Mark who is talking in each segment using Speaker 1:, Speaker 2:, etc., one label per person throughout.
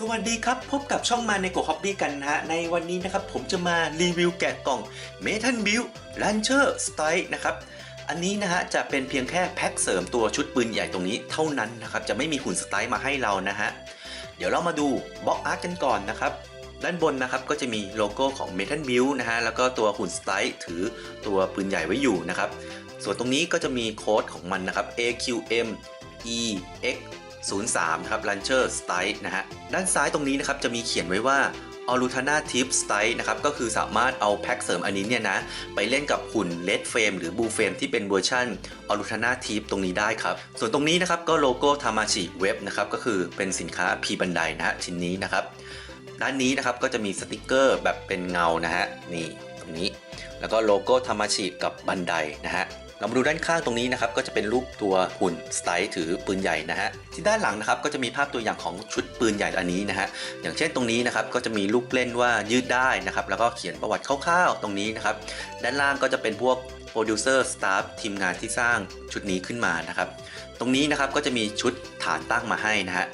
Speaker 1: สวัสดีครับ พบกับช่องมาในโกฮอบบี้กันนะฮะ ในวันนี้นะครับผมจะมารีวิวแกะกล่อง m e t a l Build Launcher Style นะครับ อันนี้นะฮะจะเป็นเพียงแค่แพ็คเสริมตัวชุดปืนใหญ่ตรงนี้เท่านั้นนะครับ จะไม่มีหุ่นสไตล์มาให้เรานะฮะ เดี๋ยวเรามาดูบล็อกอาร์ตกันก่อนนะครับ ด้านบนนะครับก็จะมีโลโก้ของ m e t a l Build นะฮะ แล้วก็ตัวหุ่นสไตล์ถือตัวปืนใหญ่ไว้อยู่นะครับ ส่วนตรงนี้ก็จะมีโค้ดของมันนะครับ AQM EX 03นะครับ Launcher Style นะฮะด้านซ้ายตรงนี้นะครับจะมีเขียนไว้ว่า a l u t a n a Tip Style นะครับก็คือสามารถเอาแพ็คเสริมอันนี้เนี่ยนะไปเล่นกับหุ่น Red Frame หรือ Blue Frame ที่เป็นเวอร์ชัน a l u t a n a Tip ตรงนี้ได้ครับ ส่วนตรงนี้นะครับก็โลโก้ Tamashi Web นะครับก็คือเป็นสินค้า P บันไดนะฮะชิ้นนี้นะครับด้านนี้นะครับก็จะมีสติกเกอร์แบบเป็นเงานะฮะนี่ตรงนี้ แล้วก็โลโก้ธรรมชิกับบันไดนะฮะ เรามาดูด้านข้างตรงนี้นะครับก็จะเป็นรูปตัวหุ่นสไตล์ถือปืนใหญ่นะฮะที่ด้านหลังนะครับก็จะมีภาพตัวอย่างของชุดปืนใหญ่อันนี้นะฮะอย่างเช่นตรงนี้นะครับก็จะมีลูกเล่นว่ายืดได้นะครับแล้วก็เขียนประวัติคร่าวๆตรงนี้นะครับด้านล่างก็จะเป็นพวกโปรดิวเซอร์สตาฟทีมงานที่สร้างชุดนี้ขึ้นมานะครับตรงนี้นะครับก็จะมีชุดฐานตั้งมาให้นะฮะ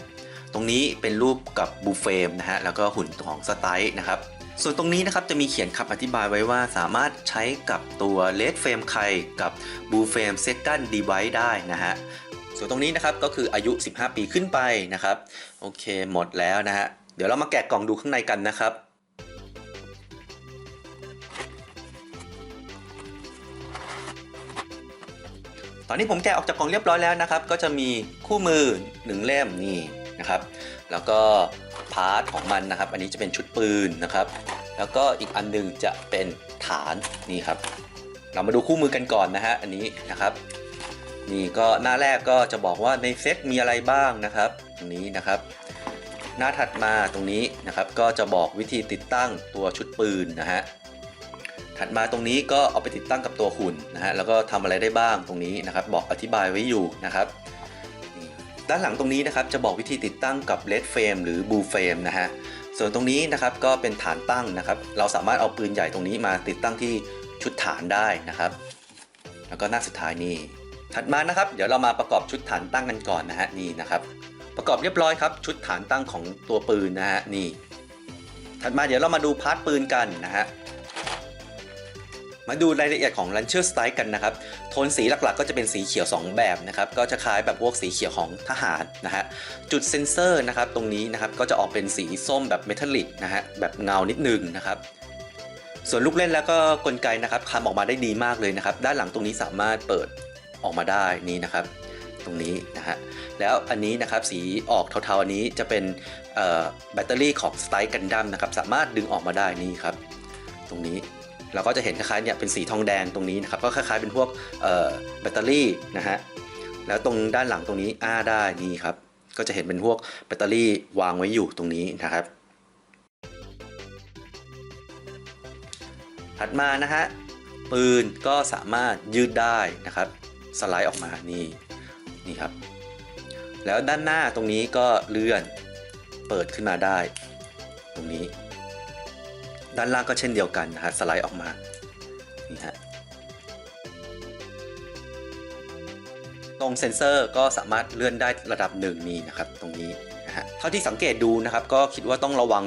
Speaker 1: ตรงนี้เป็นรูปกับบูเฟมนะฮะแล้วก็หุ่นของสไตล์นะครับ ส่วนตรงนี้นะครับจะมีเขียนคำอธิบายไว้ว่าสามารถใช้กับตัวเลดเฟรมไคกับบูเฟมเซคันดีไวได้นะฮะส่วนตรงนี้นะครับก็คืออายุ 15 ปีขึ้นไปนะครับโอเคหมดแล้วนะฮะเดี๋ยวเรามาแกะกล่องดูข้างในกันนะครับตอนนี้ผมแกะออกจากกล่องเรียบร้อยแล้วนะครับ ก็จะมีคู่มือหนึ่งเล่มนี่นะครับ แล้วก็ พาร์ทของมันนะครับ อันนี้จะเป็นชุดปืนนะครับ แล้วก็อีกอันหนึงจะเป็นฐานนี่ครับ เรามาดูคู่มือกันก่อนนะฮะอันนี้นะครับ นี่ก็หน้าแรกก็จะบอกว่าในเซตมีอะไรบ้างนะครับตรงนี้นะครับ หน้าถัดมาตรงนี้นะครับ ก็จะบอกวิธีติดตั้งตัวชุดปืนนะฮะถัดมาตรงนี้ก็เอาไปติดตั้งกับตัวหุ่นนะฮะแล้วก็ทำอะไรได้บ้างตรงนี้นะครับ บอกอธิบายไว้อยู่นะครับ ด้านหลังตรงนี้นะครับจะบอกวิธีติดตั้งกับ Red Frame หรือ Blue Frame นะฮะ ส่วนตรงนี้นะครับก็เป็นฐานตั้งนะครับ เราสามารถเอาปืนใหญ่ตรงนี้มาติดตั้งที่ชุดฐานได้นะครับ แล้วก็หน้าสุดท้ายนี่ ถัดมานะครับ เดี๋ยวเรามาประกอบชุดฐานตั้งกันก่อนนะฮะนี่นะครับ ประกอบเรียบร้อยครับชุดฐานตั้งของตัวปืนนะฮะนี่ ถัดมาเดี๋ยวเรามาดูพาร์ทปืนกันนะฮะ มาดูรายละเอียดของ Launcher Strike กันนะครับ โทนสีหลักๆ ก็จะเป็นสีเขียว 2 แบบนะครับ ก็จะคล้ายแบบพวกสีเขียวของทหารนะฮะ จุดเซนเซอร์นะครับ ตรงนี้นะครับ ก็จะออกเป็นสีส้มแบบเมทัลลิกนะฮะ แบบเงานิดนึงนะครับ ส่วนลูกเล่นแล้วก็กลไกนะครับทำออกมาได้ดีมากเลยนะครับ ด้านหลังตรงนี้สามารถเปิดออกมาได้นี่นะครับตรงนี้นะฮะ แล้วอันนี้นะครับสีออกเทาๆอันนี้จะเป็นแบตเตอรี่ของ s t ไ l e กันดั้มนะครับ สามารถดึงออกมาได้นี่ครับ ตรงนี้ เราก็จะเห็นคล้ายๆเนี่ยเป็นสีทองแดงตรงนี้นะครับก็คล้ายๆเป็นพวกแบตเตอรี่นะฮะแล้วตรงด้านหลังตรงนี้อ้าได้นี่ครับก็จะเห็นเป็นพวกแบตเตอรี่วางไว้อยู่ตรงนี้นะครับถัดมานะฮะปืนก็สามารถยืดได้นะครับสไลด์ออกมานี่นี่ครับ แล้วด้านหน้าตรงนี้ก็เลื่อนเปิดขึ้นมาได้ ตรงนี้ ด้านล่างก็เช่นเดียวกันนะฮะสไลด์ออกมานี่ฮะตรงเซ็นเซอร์ก็สามารถเลื่อนได้ระดับหนึ่งนี่นะครับตรงนี้นะฮะเท่าที่สังเกตดูนะครับก็คิดว่าต้องระวัง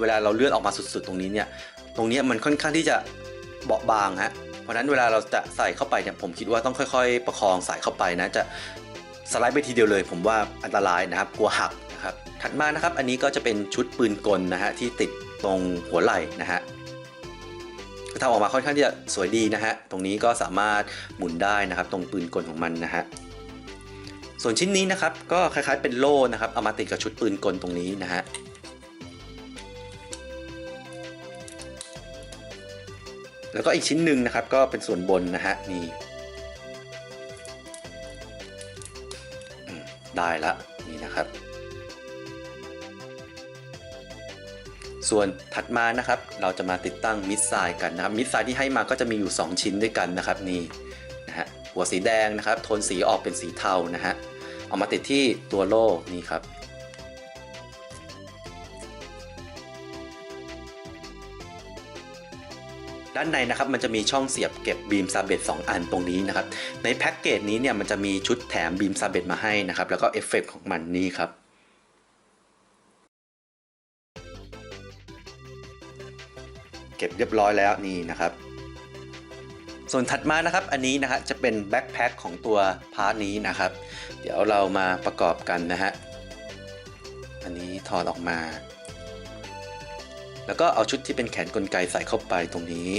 Speaker 1: เวลาเราเลื่อนออกมาสุดๆ ตรงนี้เนี่ยตรงนี้มันค่อนข้างที่จะเบาบางฮะเพราะฉะนั้นเวลาเราจะใส่เข้าไปเนี่ยผมคิดว่าต้องค่อย ๆ ประคองใส่เข้าไปนะจะสไลด์ไปทีเดียวเลย ผมว่าอันตรายนะครับกลัวหักนะครับถัดมานะครับอันนี้ก็จะเป็นชุดปืนกลนะฮะที่ติด ตรงหัวไหล่นะฮะทำออกมาค่อนข้างที่จะสวยดีนะฮะ ตรงนี้ก็สามารถหมุนได้นะครับ ตรงปืนกลของมันนะฮะ ส่วนชิ้นนี้นะครับก็คล้ายๆเป็นโล่นะครับ เอามาติดกับชุดปืนกลตรงนี้นะฮะแล้วก็อีกชิ้นหนึ่งนะครับก็เป็นส่วนบนนะฮะนี่ได้ละนี่นะครับ ส่วนถัดมานะครับเราจะมาติดตั้งมิดไซล์กันนะครับมิดไซล์ที่ให้มาก็จะมีอยู่ 2 ชิ้นด้วยกันนะครับนี่นะฮะหัวสีแดงนะครับโทนสีออกเป็นสีเทานะฮะเอามาติดที่ตัวโล่นี่ครับด้านในนะครับมันจะมีช่องเสียบเก็บบีมซาเบต2อันตรงนี้นะครับในแพ็กเกจนี้เนี่ยมันจะมีชุดแถมบีมซาเบตมาให้นะครับแล้วก็เอฟเฟกต์ของมันนี่ครับ ก็บเรียบร้อยแล้วนี่นะครับ ส่วนถัดมานะครับอันนี้นะฮะจะเป็นแบ็คแพ็คของตัวพาร์ทนี้นะครับ เดี๋ยวเรามาประกอบกันนะฮะอันนี้ถอดออกมา แล้วก็เอาชุดที่เป็นแขนกลไกใส่เข้าไปตรงนี้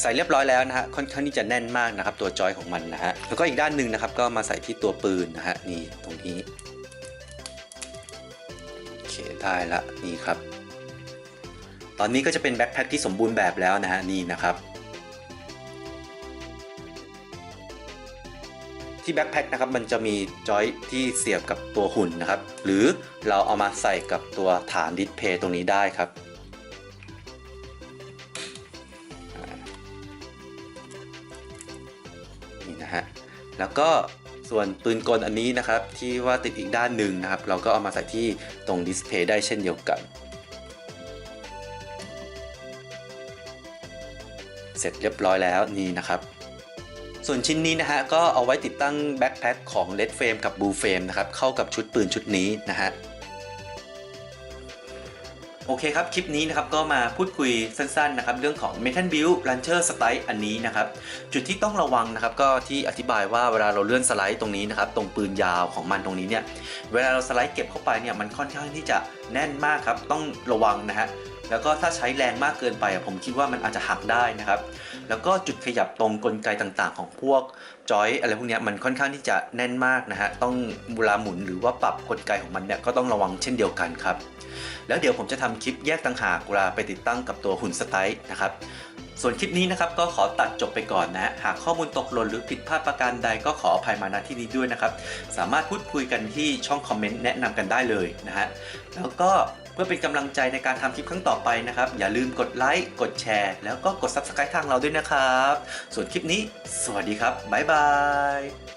Speaker 1: ใส่เรียบร้อยแล้วนะฮะค่อนข้างที่จะแน่นมากนะครับ ตัวจอยของมันนะฮะแล้วก็อีกด้านหนึ่งนะครับ ก็มาใส่ที่ตัวปืนนะฮะนี่ตรงนี้ ได้ละนี่ครับ ตอนนี้ก็จะเป็นแบ็คแพ็คที่สมบูรณ์แบบแล้วนะฮะนี่นะครับ ที่แบ็คแพ็คนะครับมันจะมีจอยที่เสียบกับตัวหุ่นนะครับ หรือเราเอามาใส่กับตัวฐานดิสเพย์ตรงนี้ได้ครับนี่นะฮะแล้วก็ ส่วนปืนกลอันนี้นะครับที่ว่าติดอีกด้านหนึ่งนะครับ เราก็เอามาใส่ที่ตรงดิสเพย์ได้เช่นเดียวกัน เสร็จเรียบร้อยแล้วนี่นะครับ ส่วนชิ้นนี้นะฮะก็เอาไว้ติดตั้งแบ็คแพ็คของ Red Frame กับ Blue Frame นะครับเข้ากับชุดปืนชุดนี้นะฮะ โอเคครับ คลิปนี้นะครับก็มาพูดคุยสั้นๆนะครับเรื่องของ Metal Build Launcher Strike อันนี้นะครับจุดที่ต้องระวังนะครับก็ที่อธิบายว่าเวลาเราเลื่อนสไลด์ตรงนี้นะครับตรงปืนยาวของมันตรงนี้เนี่ยเวลาเราสไลด์เก็บเข้าไปเนี่ยมันค่อนข้างที่จะแน่นมากครับต้องระวังนะฮะแล้วก็ถ้าใช้แรงมากเกินไปผมคิดว่ามันอาจจะหักได้นะครับ แล้วก็จุดขยับตรงกลไกต่างๆ ของพวกจอยอะไรพวกนี้มันค่อนข้างที่จะแน่นมากนะฮะต้องเวลาหมุนหรือว่าปรับกลไกของมันเนี่ยก็ต้องระวังเช่นเดียวกันครับ แล้วเดี๋ยวผมจะทำคลิปแยกต่างหากเวลาไปติดตั้งกับตัวหุ่นสไตล์นะครับส่วนคลิปนี้นะครับก็ขอตัดจบไปก่อนนะ หากข้อมูลตกหล่นหรือผิดพลาดประการใดก็ขออภัยมาณที่นี้ด้วยนะครับ สามารถพูดคุยกันที่ช่องคอมเมนต์แนะนำกันได้เลยนะฮะแล้วก็เพื่อเป็นกำลังใจในการทำคลิปครั้งต่อไปนะครับ อย่าลืมกดไลค์กดแชร์ แล้วก็กด Subscribe ทางเราด้วยนะครับ ส่วนคลิปนี้ สวัสดีครับบ๊ายบาย